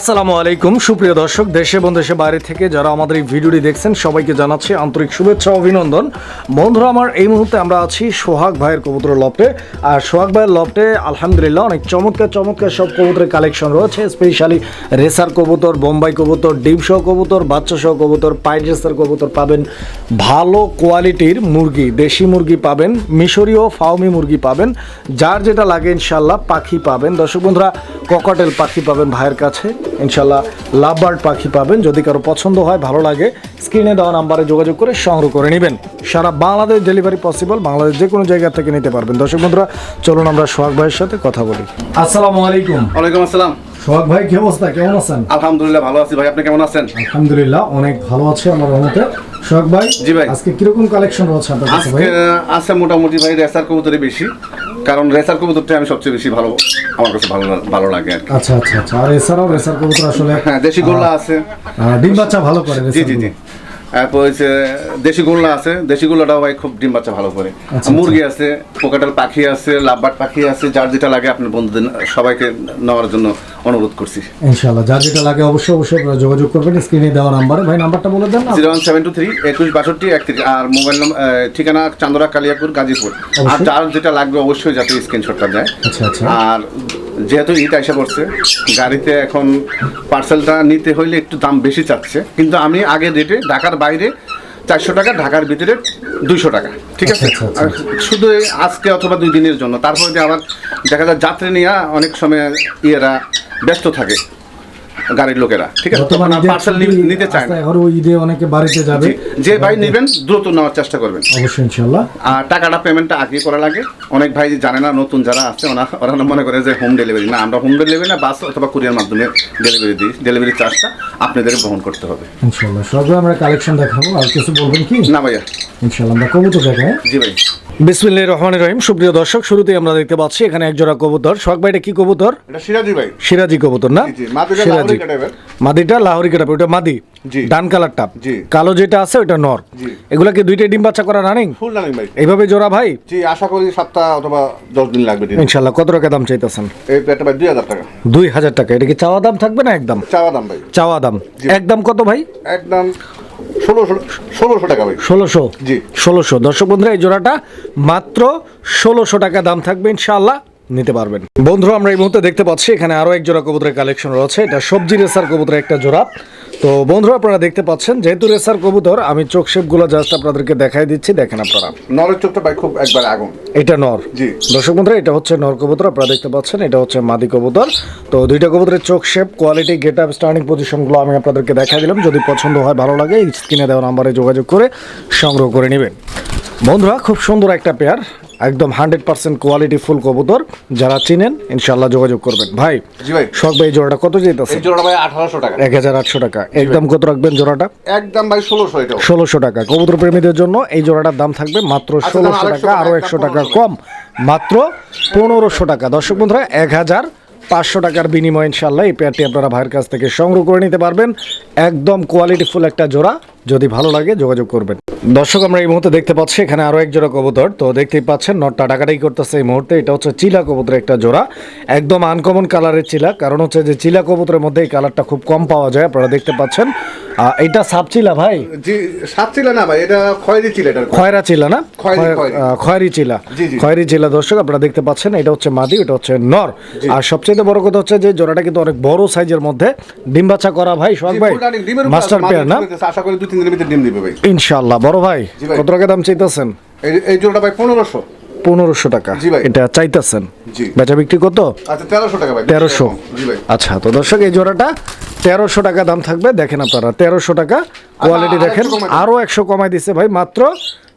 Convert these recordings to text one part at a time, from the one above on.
আসসালামু আলাইকুম। সুপ্রিয় দর্শক, দেশে এবং দেশে বাইরে থেকে যারা আমাদের এই ভিডিওটি দেখছেন, সবাইকে জানাচ্ছি আন্তরিক শুভেচ্ছা অভিনন্দন। বন্ধুরা, আমার এই মুহূর্তে আমরা আছি সোহাগ ভাইয়ের কবুতর লফটে। আর সোহাগ ভাইয়ের লফটে, আলহামদুলিল্লাহ, অনেক চমৎকার চমৎকার সব কবুতরের কালেকশন রয়েছে। স্পেশালি রেসার কবুতর, বোম্বাই কবুতর, ডিম সহ কবুতর, বাচ্চা সহ কবুতর পাইট রেসার কবুতর পাবেন। ভালো কোয়ালিটির মুরগি, দেশি মুরগি পাবেন মিশরীয় ফাউমি মুরগি পাবেন। যার যেটা লাগে ইনশাল্লাহ পাখি পাবেন। দর্শক বন্ধুরা, ককাটেল পাখি পাবেন ভাইয়ের কাছে। ইনশাল্লাহ লাভ বার্ড পাখি পাবেন। যদি কারও পছন্দ হয় ভালো লাগে স্ক্রিনে দেওয়া নাম্বারে যোগাযোগ করে সংগ্রহ করে নেবেন। সারা বাংলাদেশ ডেলিভারি পসিবল বাংলাদেশ যে কোনো জায়গা থেকে নিতে পারবেন। দর্শক বন্ধুরা চলুন আমরা সোহাগ ভাইয়ের সাথে কথা বলি। আসসালামু আলাইকুম। ওয়ালাইকুম আসসালাম। সোহাগ ভাই কি অবস্থা? কেমন আছেন? আলহামদুলিল্লাহ ভালো আছি ভাই। আপনি কেমন আছেন? আলহামদুলিল্লাহ অনেক ভালো আছে আমার রহমতে। সোহাগ ভাই জি ভাই। আজকে কীরকম কালেকশন রয়েছে আপনার কাছে ভাই? আজকে আছে মোটামুটি ভাই রেসার কবুতরই বেশি কারণ রেসার কবুতরটা আমি সবচেয়ে বেশি ভালো আমার কাছে ভালো ভালো লাগে আর আচ্ছা আচ্ছা আচ্ছা। আর এছাড়াও রেসার কবুতর আসলে হ্যাঁ দেশি গোল্লা আছে। ডিম বাচ্চা ভালো করে জি জি জি। তারপর হচ্ছে দেশি গোল্লা আছে। দেশি গোল্লাটাও ভাই খুব ডিম বাচ্চা ভালো করে। আচ্ছা, মুরগি আছে পোকাটাল পাখি আছে লাভবাট পাখি আছে যার যেটা লাগে আপনার বন্ধুদের সবাইকে নেওয়ার জন্য অনুরোধ করছি। ইনশাআল্লাহ যার যেটা লাগে অবশ্যই অবশ্যই যোগাযোগ করবেন স্ক্রিনে দেওয়া নাম্বারে। ভাই নাম্বারটা বলে দেন না? Zero one seven two three একুশ বাষট্টি একত্রিশ। আর মোবাইল নম্বর ঠিকানা চান্দরা কালিয়াপুর গাজীপুর। আর যার যেটা লাগবে অবশ্যই যাতে স্ক্রিনশটটা দেয়। আচ্ছা আচ্ছা। আর যেহেতু ঈদ এসে পড়ছে গাড়িতে এখন পার্সেলটা নিতে হইলে একটু দাম বেশি চাচ্ছে। কিন্তু আমি আগের রেটে ঢাকার বাইরে চারশো টাকা ঢাকার ভিতরে দুইশো টাকা। ঠিক আছে? আচ্ছা, আচ্ছা, শুধু আজকে অথবা দুই দিনের জন্য। তারপরে যে আবার দেখা যায় যাত্রী নিয়ে অনেক সময় ইয়েরা ব্যস্ত থাকে। গাড়ির লোকেরা ঠিক আছে? তখন পার্সেল নিতে চায় না ঈদে অনেকে বাড়িতে যাবে। যে ভাই নেবেন দ্রুত নেওয়ার চেষ্টা করবেন। অবশ্যই ইনশাআল্লাহ। আর টাকাটা পেমেন্টটা আগে করা লাগে। অনেক ভাই জানে না নতুন যারা আছে ওরা মনে করে যে হোম ডেলিভারি না আমরা হোম ডেলিভারি না বাস অথবা কুরিয়ার মাধ্যমে ডেলিভারি দিই। ডেলিভারি চার্জটা আপনাদের বহন করতে হবে। ইনশাআল্লাহ সব আমরা কালেকশন দেখাবো। আর কিছু বলবেন কি? না ভাইয়া। ইনশাআল্লাহ আমরা কবুতর দেখাই জি ভাই। বিসমিল্লাহির রহমানির রহিম। সুপ্রিয় দর্শক শুরুতেই আমরা দেখতে পাচ্ছি এখানে এক জোড়া কবুতর। সোহাগ ভাই এটা কি কবুতর? এটা সিরাজি ভাই। সিরাজি কবুতর না? জি, জি, মাদিটা সিরাজি। মাদিটা লাহোরি কাটাবে ওটা মাদি জি। ডান কালারটা। জি। কালো যেটা আছে ওটা নর। জি। এগুলা কি দুইটাই ডিম বাচ্চা করা রানিং ফুল রানিং ভাই। এইভাবে জোড়া ভাই? জি আশা করি সপ্তাহ অথবা দশ দিন লাগবে দিন। ইনশাল্লাহ কত টাকা দাম চাইতেছেন? এই প্লেটটা ভাই দুই হাজার টাকা। দুই হাজার টাকা। এটা কি চাওয়া দাম থাকবে না একদম? চাওয়া দাম ভাই। চাওয়া দাম। একদম কত ভাই? একদম ষোলোশো ষোলোশো টাকা ভাই। ষোলোশো? জি। ষোলোশো। দর্শক বন্ধুরা এই জোড়াটা মাত্র ষোলোশো টাকা দাম থাকবে ইনশাআল্লাহ নিতে পারবেন। বন্ধুরা আমরা এই মুহূর্তে দেখতে পাচ্ছি এখানে আরও এক জোড়া কবুতরের কালেকশন রয়েছে। এটা সবজি রেসার কবুতরের একটা জোড়া। তো বন্ধুরা আপনারা দেখতে পাচ্ছেন যেহেতু রেসার কবুতর আমি চোখ শেপগুলো জাস্ট আপনাদেরকে দেখাই দিচ্ছি দেখেন আপনারা। নরের চোখটা ভাই খুব একবার আগুন। এটা নর। জি। দর্শক বন্ধুরা এটা হচ্ছে নর কবুতর আপনারা দেখতে পাচ্ছেন এটা হচ্ছে মাদি কবুতর। তো দুইটা কবুতরের চোখ শেপ কোয়ালিটি গেট আপ স্টার্নিং পজিশনগুলো আমি আপনাদেরকে দেখাই দিলাম। যদি পছন্দ হয় ভালো লাগে স্ক্রিনে দেওয়া নাম্বারে যোগাযোগ করে সংগ্রহ করে নেবেন। বন্ধুরা খুব সুন্দর একটা পেয়ার একদম হান্ড্রেড পার্সেন্ট কোয়ালিটি ফুল কবুতর। যারা চিনেন ইনশাল্লাহ যোগাযোগ করবেন। ভাই জি ভাই। শখ ভাই জোড়াটা কত যেতেছে এই জোড়াটা ভাই আঠারোশো টাকা। এক হাজার আটশো টাকা। একদম কত রাখবেন জোড়াটা? একদম ভাই ষোলোশো ষোলোশো টাকা। কবুতর প্রেমীদের জন্য এই জোড়াটার দাম থাকবে মাত্র আচ্ছা, ষোলোশো টাকা আরও একশো টাকা কম মাত্র পনেরোশো টাকা। দর্শক বন্ধুরা এক হাজার পাঁচশো টাকার বিনিময়ে ইনশাল্লাহ এই পেয়ারটি আপনারা ভাইয়ের কাছ থেকে সংগ্রহ করে নিতে পারবেন। একদম কোয়ালিটিফুল একটা জোড়া। যদি ভালো লাগে যোগাযোগ করবেন। দর্শক আমরা এই মুহূর্তে দেখতে পাচ্ছি এখানে আরও এক জোড়া কবুতর। তো দেখতেই পাচ্ছেন নটটা টাকাটাই করতেছে এই মুহূর্তে। এটা হচ্ছে চিলা কবুতরের একটা জোড়া। একদম আনকমন কালারের চিলা। কারণ হচ্ছে যে চিলা কবুতরের মধ্যে এই কালারটা খুব কম পাওয়া যায় আপনারা দেখতে পাচ্ছেন। এটা সাপ চিলা ভাই? জি সাত ছিল না ভাই এটা খয়েরি ছিল এটার খয়রা চিলা না? খয়েরি, চিলা। খয়েরি চিলা দর্শক আপনারা দেখতে পাচ্ছেন এটা হচ্ছে মাদি এটা হচ্ছে নর। আর সবচেয়ে বড় কথা হচ্ছে যে জোড়াটা কিন্তু অনেক বড় সাইজের মধ্যে। ডিম বাচ্চা করা ভাই সোহাগ ভাই? মাস্টার পেয়ার না? আশা করি তিন দিনের ভিতরে ডিম দিবে ভাই। ইনশাআল্লাহ। বড় ভাই কত টাকা দাম চাইতেছেন? এই- জোড়াটা ভাই পনেরোশো। পনেরোশো টাকা। এটা চাইতেছেন? বেচা বিক্রি কত? আচ্ছা তেরোশো টাকা ভাই তেরোশো। আচ্ছা তো দর্শক এই জোড়াটা তেরোশো টাকা দাম থাকবে। দেখেন আপনারা তেরোশো টাকা কোয়ালিটি দেখেন। আরও একশো কমাই দিছে ভাই মাত্র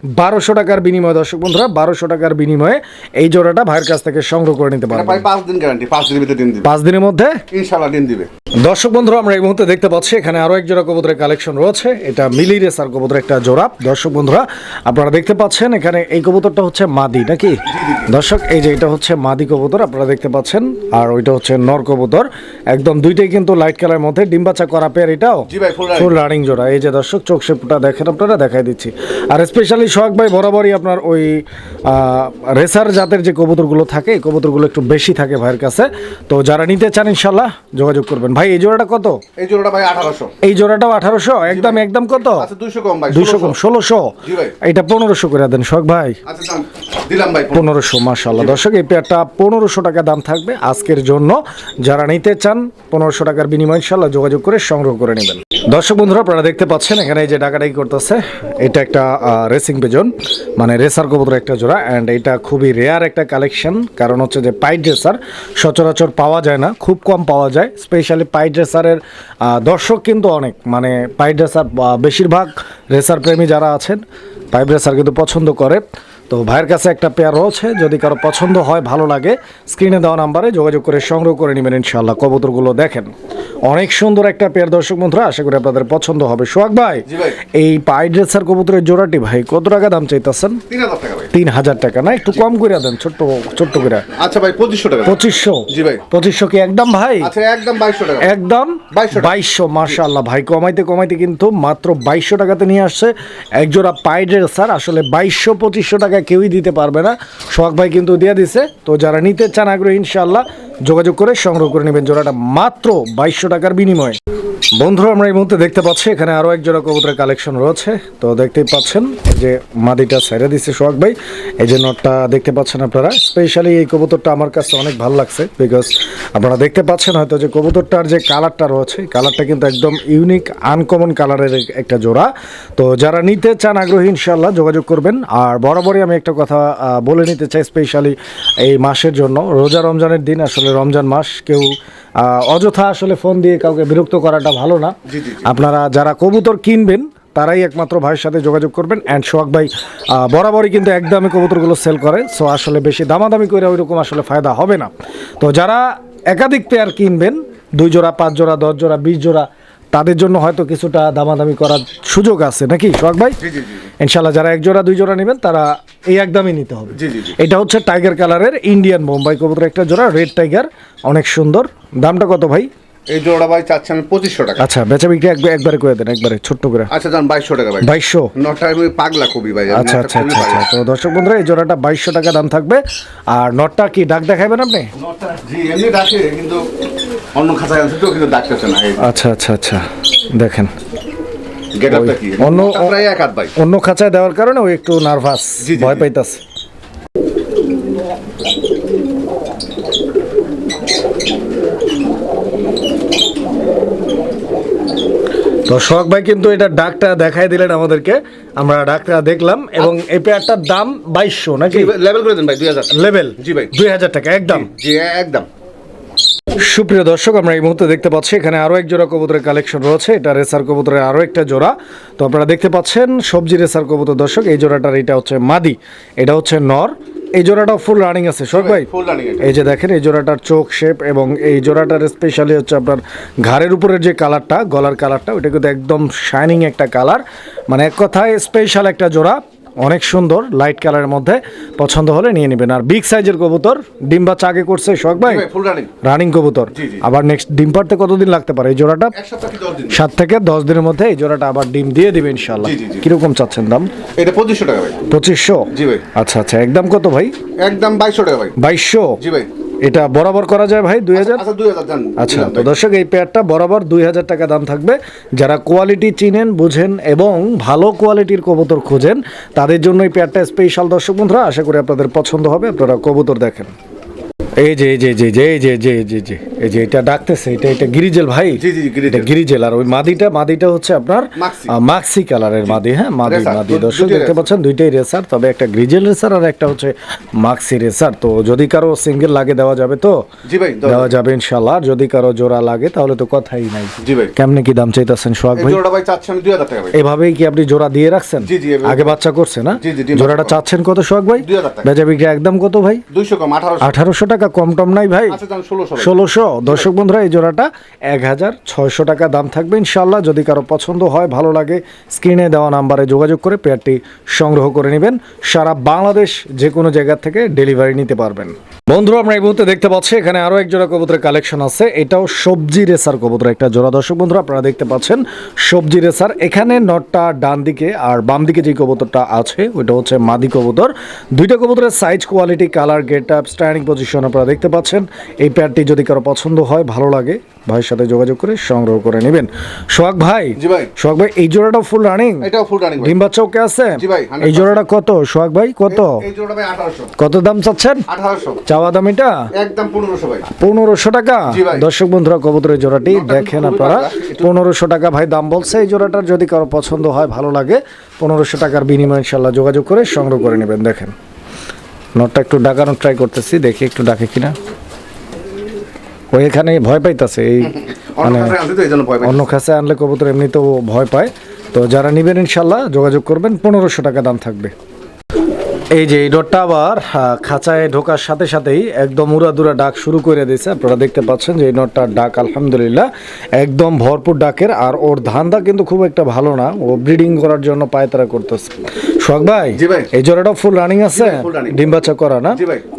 বারোশো টাকার বিনিময়ে দর্শক বন্ধুরা বারোশো টাকার বিনিময়ে এই জোড়াটা ভাইয়ের কাছ থেকে সংগ্রহ করে নিতে পারবেন। পাঁচ দিন গ্যারান্টি পাঁচ দিনের ভিতরে ডিম দিবে। পাঁচ দিনের মধ্যে? ইনশাল্লাহ ডিম দিবে। দর্শক বন্ধুরা আমরা এই মুহূর্তে দেখতে পাচ্ছি এখানে আরও এক জোড়া কবুতরের কালেকশন রয়েছে। এটা মিলি রেসার কবুতরের একটা জোড়া। দর্শক বন্ধুরা আপনারা দেখতে পাচ্ছেন এখানে এই কবুতরটা হচ্ছে মাদি নাকি? দর্শক এই যে এটা হচ্ছে মাদি কবুতর আপনারা দেখতে পাচ্ছেন। আর ওইটা হচ্ছে নর কবুতর। একদম দুইটাই কিন্তু লাইট কালার মধ্যে। ডিম বাচ্চা করা পেয়ার এটাও। ফুল রানিং জোড়া। এই যে দর্শক চোখ শেপটা দেখেন আপনারা দেখাই দিচ্ছি। আর স্পেশালি সোহাগ ভাই বরাবরই আপনার ওই রেসার জাতের যে কবুতরগুলো থাকে এই কবুতরগুলো একটু বেশি থাকে ভাইয়ের কাছে। তো যারা নিতে চান ইনশাল্লাহ যোগাযোগ করবেন। ভাই এই জোড়াটা কত? এই জোড়াটা ভাই আঠারোশো। এই জোড়াটাও আঠারোশো? একদম একদম কত? দুশো কম ভাই দুশো কম ষোলোশো। এটা পনেরোশো করে দেন সোহাগ ভাই। আচ্ছা দিলাম ভাই পনেরোশো। মাসাল্লাহ দর্শক এই পেয়ারটা পনেরোশো টাকা দাম থাকবে আজকের জন্য। যারা নিতে চান পনেরোশো টাকার বিনিময়ে ইনশাল্লাহ যোগাযোগ করে সংগ্রহ করে নেবেন। দর্শক বন্ধুরা আপনারা দেখতে পাচ্ছেন এখানে এই যে ডাকাডাকি করতেছে এটা একটা রেসিং পেজন মানে রেসার কবুতর একটা জোড়া অ্যান্ড এটা খুবই রেয়ার একটা কালেকশন কারণ হচ্ছে যে পাইট রেসার সচরাচর পাওয়া যায় না, খুব কম পাওয়া যায় স্পেশালি পাইট ড্রেসারের দর্শক কিন্তু অনেক মানে পাইট রেসার বেশিরভাগ রেসার প্রেমী যারা আছেন পাইপ রেসার কিন্তু পছন্দ করে। তো ভাইয়ের কাছে একটা পেয়ার রয়েছে যদি কারও পছন্দ হয় ভালো লাগে স্ক্রিনে দেওয়া নাম্বারে যোগাযোগ করে সংগ্রহ করে নেবেন ইনশাল্লাহ কবুতরগুলো দেখেন। অনেক সুন্দর একটা পেয়ার দর্শক বন্ধুরা আশা করি আপনাদের পছন্দ হবে। সোহাগ ভাই এই পাইপ ড্রেসার কবুতরের জোড়াটি ভাই কত টাকা দাম চাইতেছেন? তিন হাজার টাকা না? একটু কম করে দেন ছোট্ট ছোট্ট করে আচ্ছা ভাই পঁচিশশো টাকা। পঁচিশশো? জি ভাই। পঁচিশশো কি একদম ভাই? আচ্ছা একদম বাইশশো টাকা। একদম 2200 টাকা। বাইশশো মার্শাল্লাহ ভাই কমাইতে কমাইতে কিন্তু মাত্র বাইশশো টাকাতে নিয়ে আসছে। একজোড়া পাইডের স্যার আসলে বাইশশো পঁচিশশো টাকা কেউই দিতে পারবে না। সোহাগ ভাই কিন্তু দিয়ে দিছে। তো যারা নিতে চান আগ্রহী ইনশাল্লাহ যোগাযোগ করে সংগ্রহ করে নেবেন। জোড়াটা মাত্র বাইশশো টাকার বিনিময়ে। বন্ধুরা, আমরা এই মুহূর্তে দেখতে পাচ্ছি, এখানে আরও এক জোড়া কবুতরের কালেকশন রয়েছে। তো দেখতেই পাচ্ছেন যে মাদিটা ছেড়ে দিচ্ছে সোহাগ ভাই। এই যে নটটা দেখতে পাচ্ছেন আপনারা। স্পেশালি এই কবুতরটা আমার কাছে অনেক ভালো লাগছে বিকজ আপনারা দেখতে পাচ্ছেন হয়তো যে কবুতরটার যে কালারটা রয়েছে কালারটা কিন্তু একদম ইউনিক আনকমন কালারের একটা জোড়া। তো যারা নিতে চান আগ্রহী ইনশাল্লাহ যোগাযোগ করবেন। আর বরাবরই আমি একটা কথা বলে নিতে চাই স্পেশালি এই মাসের জন্য। রোজা রমজানের দিন, আসলে রমজান মাস কেউ অযথা আসলে ফোন দিয়ে কাউকে বিরক্ত করাটা ভালো না। আপনারা যারা কবুতর কিনবেন তারাই একমাত্র ভাইয়ের সাথে যোগাযোগ করবেন। অ্যান্ড সোহাগ ভাই বরাবরই কিন্তু একদমই কবুতরগুলো সেল করে সো আসলে বেশি দামাদামি করে ওইরকম আসলে ফায়দা হবে না। তো যারা একাধিক পেয়ার কিনবেন দুই জোড়া পাঁচ জোড়া দশ জোড়া বিশ জোড়া তাদের জন্য হয়তো কিছুটা দামাদামি করার সুযোগ আছে নাকি? সোহাগ ভাই? ইনশাল্লাহ যারা এক জোড়া দুই জোড়া নেবেন তারা এই একদমই নিতে হবে। এটা হচ্ছে টাইগার কালারের ইন্ডিয়ান বোম্বাই কবুতর একটা জোড়া রেড টাইগার অনেক সুন্দর। দামটা কত ভাই? এই জোড়া ভাই চাচ্ছি আমি পঁচিশশো টাকা। আচ্ছা বেচা বিক্রি একবার একবারে করে দেন একবারে ছোট্ট করে। আচ্ছা যান বাইশশো টাকা ভাই। বাইশশো? নটা আমি পাগলা খুবই ভাই আচ্ছা আচ্ছা আচ্ছা আচ্ছা। তো দর্শক বন্ধুরা এই জোড়াটা বাইশশো টাকা দাম থাকবে। আর নটটা কি ডাক দেখাবেন আপনি? জি এমনি ডাকে কিন্তু অন্য খাঁচায় আছে তো কিন্তু ডাকতেছে না আচ্ছা আচ্ছা আচ্ছা। দেখেন। কি অন্য- প্রায় এক হাত ভাই। অন্য খাঁচায় দেওয়ার কারণে ও একটু নার্ভাস ভয়। পাইতাছে। তো সোহাগ ভাই কিন্তু এটা ডাকটা দেখাই দিলেন আমাদেরকে। আমরা ডাকটা দেখলাম এবং এই পেয়ারটার দাম বাইশশো নাকি? লেভেল করে দেন ভাই দুই হাজার। লেভেল জি ভাই। দুই হাজার টাকা একদম। জি একদম। সুপ্রিয় দর্শক আমরা এই মুহূর্তে দেখতে পাচ্ছি এখানে আরও এক জোড়া কবুতরের কালেকশন রয়েছে। এটা রেসার কবুতরের আরও একটা জোড়া। তো আপনারা দেখতে পাচ্ছেন সবজি রেসার কবুতর দর্শক এই জোড়াটার এটা হচ্ছে মাদি এটা হচ্ছে নর। এই জোড়াটা ফুল রানিং আছে শোক ভাই? ফুল রানিং এই যে দেখেন এই জোড়াটার চোখ শেপ এবং এই জোড়াটার স্পেশালি হচ্ছে আপনার ঘাড়ের উপরের যে কালারটা গলার কালারটা ওইটা কিন্তু একদম শাইনিং একটা কালার মানে এক কথায় স্পেশাল একটা জোড়া। অনেক সুন্দর লাইট কালারের মধ্যে পছন্দ হলে নিয়ে নেবেন। আর বিগ সাইজের কবুতর ডিম বাচ্চা আগে করছে শখ ভাই? রানিং কবুতর। আবার নেক্সট ডিম পারতে কতদিন লাগতে পারে? এই জোড়াটা সাত থেকে দশ দিনের মধ্যে এই জোড়াটা আবার ডিম দিয়ে দিবে ইনশাল্লাহ। কীরকম চাচ্ছেন দাম? এটা পঁচিশশো টাকা ভাই। পঁচিশশো? জি ভাই। আচ্ছা আচ্ছা। একদম কত ভাই? একদম বাইশশো টাকা ভাই। বাইশশো? জি ভাই। এটা বরাবর করা যায় ভাই দুই হাজার? আচ্ছা যান আচ্ছা তো দর্শক এই পেয়ারটা বরাবর দুই হাজার টাকা দাম থাকবে। যারা কোয়ালিটি চিনেন বুঝেন এবং ভালো কোয়ালিটির কবুতর খোঁজেন তাদের জন্য এই পেয়ারটা স্পেশাল দর্শক বন্ধুরা আশা করি আপনাদের পছন্দ হবে আপনারা কবুতর দেখেন। এই যে এই যে যে যে যে যে যে যে এই যে এটা ডাকতেছে এটা এটা গিরিজেল ভাই। জি, জি, গিরিজেল। গিরিজেল আর ওই মাদিটা মাদিটা হচ্ছে আপনার মাক্সি। কালারের মাদি হ্যাঁ মাদি মাদি। দর্শক দেখতে পাচ্ছেন দুইটাই রেসার তবে একটা গ্রিজেল রেসার আর একটা হচ্ছে মাক্সি রেসার। তো যদি কারও সিঙ্গেল লাগে দেওয়া যাবে তো? জি ভাই দেওয়া যাবে। ইনশাল্লাহ যদি কারও জোড়া লাগে তাহলে তো কথাই নাই। জি ভাই। কেমনে কি দাম চাইতেছেন সোহাগ ভাই? জোড়াটা ভাই চাচ্ছি আমি দুই হাজার টাকা ভাই। এভাবেই কি আপনি জোড়া দিয়ে রাখছেন? জি, জি, আগে বাচ্চা করছে না? জোড়াটা চাচ্ছেন কত সোহাগ ভাই? 2000 টাকা। বেচা বিক্রি একদম কত ভাই? দুইশো কম আঠারোশো। আঠারোশো টাকা টাকা কম টম নাই ভাই। আচ্ছা ষোলোশো ষোলোশো। দর্শক বন্ধুরা এই জোড়াটা এক হাজার ছয়শো টাকা দাম থাকবে ইনশাল্লাহ যদি কারও পছন্দ হয় ভালো লাগে স্ক্রিনে দেওয়া নাম্বারে যোগাযোগ করে পেয়ারটি সংগ্রহ করে নেবেন। সারা বাংলাদেশ যে কোনো জায়গা থেকে ডেলিভারি নিতে পারবেন। বন্ধুরা আমরা এই মুহূর্তে দেখতে পাচ্ছি এখানে আরও এক জোড়া কবুতরের কালেকশন আছে। এটাও সবজি রেসার কবুতর একটা জোড়া। দর্শক বন্ধুরা আপনারা দেখতে পাচ্ছেন সবজি রেসার। এখানে নটটা ডান দিকে আর বাম দিকে যে কবুতরটা আছে ওইটা হচ্ছে মাদি কবুতর। দুইটা কবুতরের size quality colour get up standing position আপনারা দেখতে পাচ্ছেন এই প্যাডটি যদি কারও পছন্দ হয় ভালো লাগে ভাইয়ের সাথে যোগাযোগ করে সংগ্রহ করে নেবেন। সোহাগ ভাই জি ভাই। সোহাগ ভাই এই জোড়াটা ফুল রানিং এটাও ফুল রানিং ডিম বাচ্চা ওকে আছে? জি ভাই, এই জোড়াটা কত? সোহাগ ভাই কত? এই জোড়া ভাই আঠারোশো। কত দাম চাচ্ছেন? আঠারোশো। চাওয়া দাম এটা? একদম পনেরোশো ভাই। পনেরোশো টাকা? দর্শক বন্ধুরা কবুতরের জোড়াটি দেখেন আপনারা। পাতলা, একটু- পনেরোশো টাকা ভাই দাম বলছে। এই জোড়াটার যদি কারও পছন্দ হয় ভালো লাগে পনেরোশো টাকার বিনিময়ে ইনশাল্লাহ যোগাযোগ করে সংগ্রহ করে নেবেন। দেখেন। নটটা একটু ডাকানোর ট্রাই করতেছি দেখি একটু ডাকে কিনা। ও এখানে ভয় পাইতাছে এই অন্য মানে অন্য খাসে আনলে কবুতর এমনিতেও ভয় পায়। তো যারা নেবেন ইনশাল্লাহ যোগাযোগ করবেন পনেরোশো টাকা দাম থাকবে। এই যে এই ডটটা আবার খাঁচায় ঢোকার সাথে সাথেই একদম উড়াদুরা ডাক শুরু করে দিয়েছে। আপনারা দেখতে পাচ্ছেন যে এই নটটার ডাক আলহামদুলিল্লাহ একদম ভরপুর ডাকের। আর ওর ধান্দা কিন্তু খুব একটা ভালো না ও ব্রিডিং করার জন্য পায়তারা করতেছে। সোহাগ ভাই এই জোড়াটা ফুল রানিং আছে। ডিম বাচ্চা করা না।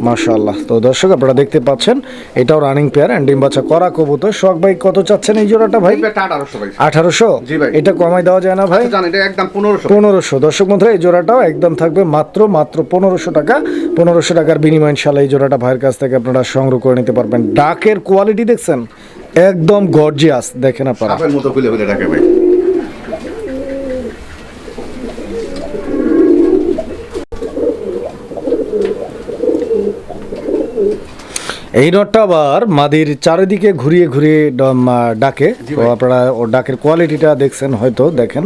মাশাআল্লাহ। তো দর্শক আপনারা দেখতে পাচ্ছেন এটাও রানিং পেয়ার অ্যান্ড ডিম বাচ্চা করা কবুতর। সোহাগ ভাই কত চাচ্ছেন এই জোড়াটা ভাই? এই প্যাডটা আঠারোশো ভাই। আঠারোশো? জি ভাই। এটা কমাই দেওয়া যায় না ভাই? আচ্ছা, এটা একদম পনেরোশো। পনেরোশো। দর্শক বন্ধুরা এই জোড়াটাও একদম থাকবে মাত্র মাত্র পনেরোশো টাকা। পনেরোশো টাকার বিনিময় ইনশাল্লাহ এই জোড়াটা ভাইয়ের কাছ থেকে আপনারা সংগ্রহ করে নিতে পারবেন। ডাকের কোয়ালিটি দেখছেন? একদম গর্জিয়াস দেখেন আপনারা। মতো খুলে খুলে রাখে ভাই। এই নটটা আবার মাদির চারিদিকে ঘুরিয়ে ঘুরিয়ে ডাকে। তো আপনারা ও ডাকের কোয়ালিটিটা দেখছেন হয়তো দেখেন।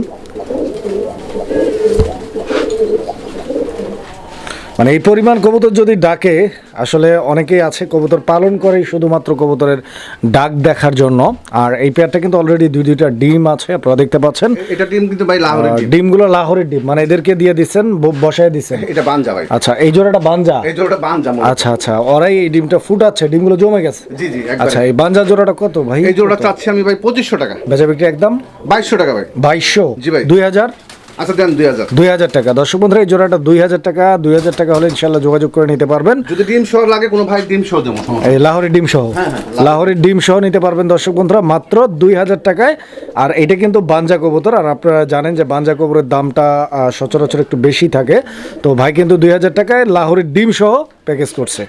মানে এই পরিমাণ কবুতর যদি ডাকে আসলে অনেকেই আছে কবুতর পালন করে শুধুমাত্র কবুতরের ডাক দেখার জন্য। আর এই পেয়ারটা কিন্তু অলরেডি দুই দুইটা ডিম আছে আপনারা দেখতে পাচ্ছেন। এটা টিম কিন্তু ভাই লাহোরের টিম ডিমগুলো লাহোরের ডিম মানে এদেরকে দিয়ে দিচ্ছেন বসায় দিচ্ছেন। এটা বানজা ভাই। আচ্ছা এই জোড়াটা বাঞ্জা? এই জোড়াটা বানজা আচ্ছা আচ্ছা ওরাই এই ডিমটা ফুটাচ্ছে ডিমগুলো জমে গেছে? জি জি আচ্ছা এই বাঞ্জা জোড়াটা কত ভাই? এই জোড়া চাচ্ছি আমি ভাই পঁচিশশো টাকা। বেচা বিক্রি একদম? বাইশশো টাকা ভাই। বাইশশো? জি ভাই। দুই হাজার? আচ্ছা দেন দুই হাজার। দুই হাজার টাকা। দর্শক বন্ধুরা এই জোড়াটা দুই হাজার টাকা দুই হাজার টাকা হলে ইনশাল্লাহ যোগাযোগ করে নিতে পারবেন। যদি ডিম শহর লাগে কোনো ভাই ডিম শো দেবো এই লাহোরের ডিম সহ? হ্যাঁ, হ্যাঁ, লাহোরের। ডিম সহ নিতে পারবেন দর্শক বন্ধুরা মাত্র দুই হাজার টাকায়। আর এটা কিন্তু বাঞ্জা কবুতর আর আপনারা জানেন যে বাঞ্জা কবুতরের দামটা সচরাচর একটু বেশি থাকে। তো ভাই কিন্তু দুই হাজার টাকায় লাহোরের ডিম সহ প্যাকেজ করছে।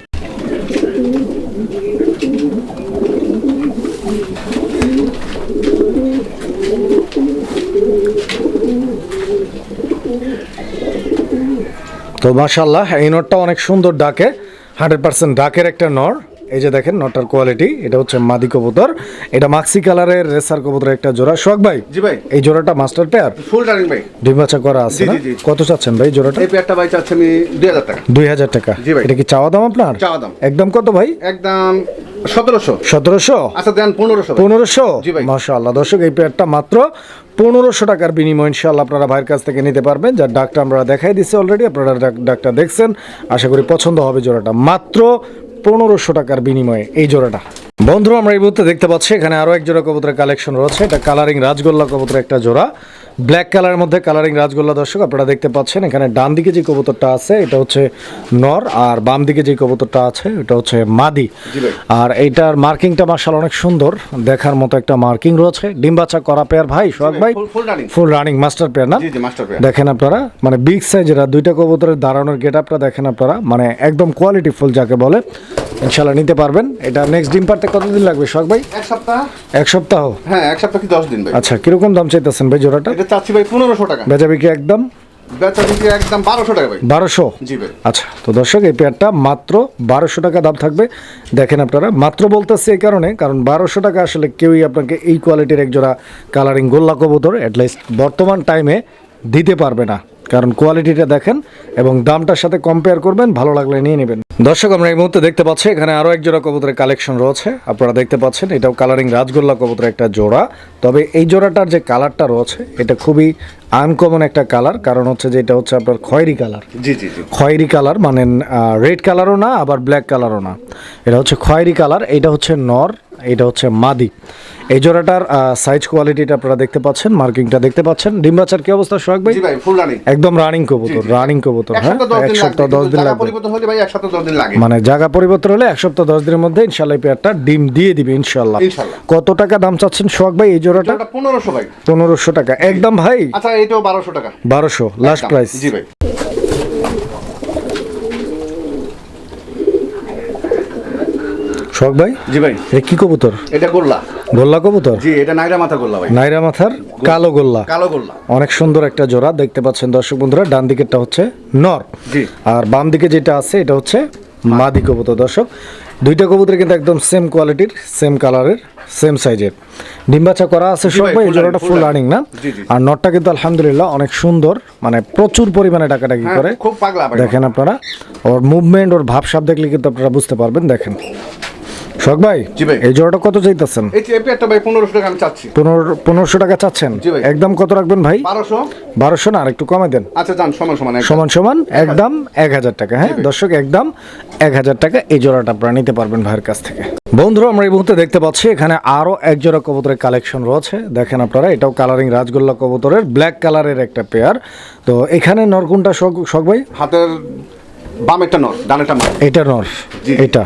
তো মাশাল্লাহ এই নটটা অনেক সুন্দর ডাকে হান্ড্রেড পার্সেন্ট ডাকের একটা নর। এই যে দেখেন নটার কোয়ালিটি এটা হচ্ছে মাদি কবুতর এটা মাক্সি কালারের রেসার কবুতর একটা জোড়া। সোহাগ ভাই জি ভাই। এই জোড়াটা মাস্টার পেয়ার? ফুল রানিং ভাই। ডিম বাচ্চা করা আছে না। কত চাচ্ছেন ভাই জোড়াটা? এই পেয়ারটা ভাই চাচ্ছি আমি দুই হাজার টাকা। দুই হাজার টাকা। জি ভাই। এটা কি চাওয়া দাম আপনার? চাওয়া দাম। একদম কত ভাই? একদম সতেরোশো। সতেরোশো? আচ্ছা দেন পনেরোশো পনেরোশো? জি ভাই। মাশাআল্লাহ দর্শক এই পেয়ারটা মাত্র পনেরোশো টাকার বিনিময় ইনশাল্লাহ আপনারা ভাইয়ের কাছ থেকে নিতে পারবেন। যার ডাকটা আমরা দেখাই দিচ্ছি অলরেডি আপনারা ডাক- ডাকটা দেখছেন। আশা করি পছন্দ হবে জোড়াটা। মাত্র পনেরোশো টাকার বিনিময়ে এই জোড়াটা। বন্ধুরা, আমরা এই মুহূর্তে দেখতে পাচ্ছি, এখানে আরও এক জোড়া কবুতরের কালেকশন রয়েছে। এটা কালারিং রাজগোল্লা কবুতরের একটা জোড়া। ব্ল্যাক কালারের মধ্যে কালারিং রাজগোল্লা দর্শক আপনারা দেখতে পাচ্ছেন এখানে ডান দিকে যে কবুতরটা আছে এটা হচ্ছে নর আর বাম দিকে যে কবুতরটা আছে এটা হচ্ছে মাদি। আর এইটার মার্কিংটা মার্শাল অনেক সুন্দর দেখার মতো একটা মার্কিং রয়েছে। ডিম বাচ্চা করা পেয়ার ভাই সোহাগ ভাই ফুল- রানিং মাস্টার পেয়ার না? দেখেন আপনারা মানে বিগ সাইজের দুইটা কবুতরের দাঁড়ানোর গেট আপটা দেখেন আপনারা মানে একদম কোয়ালিটি ফুল যাকে বলে। ইনশাল্লাহ নিতে পারবেন। এটা নেক্সট ডিম পারতে কতদিন লাগবে সোহাগ ভাই? এক সপ্তাহ। এক সপ্তাহ? হ্যাঁ এক সপ্তাহ কি দশ দিন ভাই। আচ্ছা কীরকম দাম চাইতেছেন ভাই জোড়াটা? চাচ্ছি ভাই পনেরোশো টাকা। বেচা বিক্রি একদম? বেচা বিক্রি একদম বারোশো টাকা ভাই। বারোশো? জি ভাই। আচ্ছা তো দর্শক এই পেয়ারটা মাত্র বারোশো টাকা দাম থাকবে। দেখেন আপনারা মাত্র বলতেছি এই কারণে কারণ বারোশো টাকা আসলে কেউই আপনাকে এই কোয়ালিটির একজোড়া কালারিং গোল্লা কবুতর অ্যাটলিস্ট বর্তমান টাইমে দিতে পারবে না। কারণ কোয়ালিটিটা দেখেন এবং দামটার সাথে কম্পেয়ার করবেন ভালো লাগলে নিয়ে নেবেন। দর্শক আমরা এই মুহূর্তে দেখতে পাচ্ছি এখানে আরও এক জোড়া কবুতরের কালেকশন রয়েছে। আপনারা দেখতে পাচ্ছেন এটাও কালারিং রাজগোল্লা কবুতরের একটা জোড়া। তবে এই জোড়াটার যে কালারটা রয়েছে এটা খুবই আনকমন একটা কালার কারণ হচ্ছে যে এটা হচ্ছে আপনার খয়েরি কালার জি জি জি। খয়েরি কালার মানে রেড কালারও না আবার ব্ল্যাক কালারও না। এটা হচ্ছে খয়েরি কালার এটা হচ্ছে নর। এটা হচ্ছে মাদি। এই জোড়াটার সাইজ কোয়ালিটিটা আপনারা দেখতে পাচ্ছেন মার্কিংটা দেখতে পাচ্ছেন। ডিম্বাচার কি অবস্থা সোহাগ ভাই? জি ভাই ফুল রানিং একদম রানিং কবুতর রানিং কবুতর হ্যাঁ? এক সপ্তাহ দশ দিন লাগবে পরিবর্তন হলে ভাই এক সপ্তাহ দশ দিন লাগে। মানে জায়গা পরিবর্তন হলে এক সপ্তাহ দশ দিনের মধ্যে ইনশাল্লাহ পেয়ারটা ডিম দিয়ে দিবে ইনশাল্লাহ। কত টাকা দাম চাচ্ছেন সোহাগ ভাই এই জোড়াটা? পনেরোশো ভাই। পনেরোশো টাকা। একদম ভাই? আচ্ছা এটাও বারোশো টাকা। বারোশো লাস্ট। প্রাইস জি ভাই। সোহাগ ভাই? জি ভাই। এ কি কবুতর? এটা গোল্লা। গোল্লা কবুতর? জি এটা নাইরা মাথা গোল্লা ভাই। নাইরা মাথার কালো গোল্লা। কালো গোল্লা। অনেক সুন্দর একটা জোড়া দেখতে পাচ্ছেন দর্শক বন্ধুরা ডান দিকেরটা হচ্ছে নর। জি। আর বাম দিকে যেটা আছে এটা হচ্ছে মাদি কবুতর দর্শক। দুইটা কবুতর কিন্তু একদম সেম কোয়ালিটির সেম কালারের সেম সাইজের ডিম্বাচা করা আছে ভাই, এই জোড়াটা ফুল রানিং না। আর নটটা কিন্তু আলহামদুলিল্লাহ অনেক সুন্দর মানে প্রচুর পরিমাণে ডাকাডাকি হ্যাঁ, করে। খুব পাগলা দেখেন আপনারা ওর মুভমেন্ট ওর ভাবসাব দেখলে কিন্তু আপনারা বুঝতে পারবেন দেখেন। শখ ভাই। এই জোড়াটা কত চাইতেছেন? এই ভাই পনেরোশো টাকা আমি চাচ্ছি। টাকা চাচ্ছেন? একদম কত রাখবেন ভাই? বারোশো। বারোশো না আর একটু কমে দেন। আচ্ছা যান সমান সমান একদম। সমান সমান একদম এক হাজার টাকা হ্যাঁ? দর্শক একদম এক হাজার টাকা এই জোড়াটা আপনারা নিতে পারবেন ভাইয়ের কাছ থেকে। বন্ধুরা আমরা এই মুহূর্তে দেখতে পাচ্ছি এখানে আরও এক জোড়া কবুতরের কালেকশন রয়েছে। দেখেন আপনারা এটাও কালারিং রাজগোল্লা কবুতরের ব্ল্যাক কালারের একটা পেয়ার তো এখানে নরকুনটা শখ শখ ভাই? হাতের বাম একটা নর ডান একটা মার এটা নর এটা।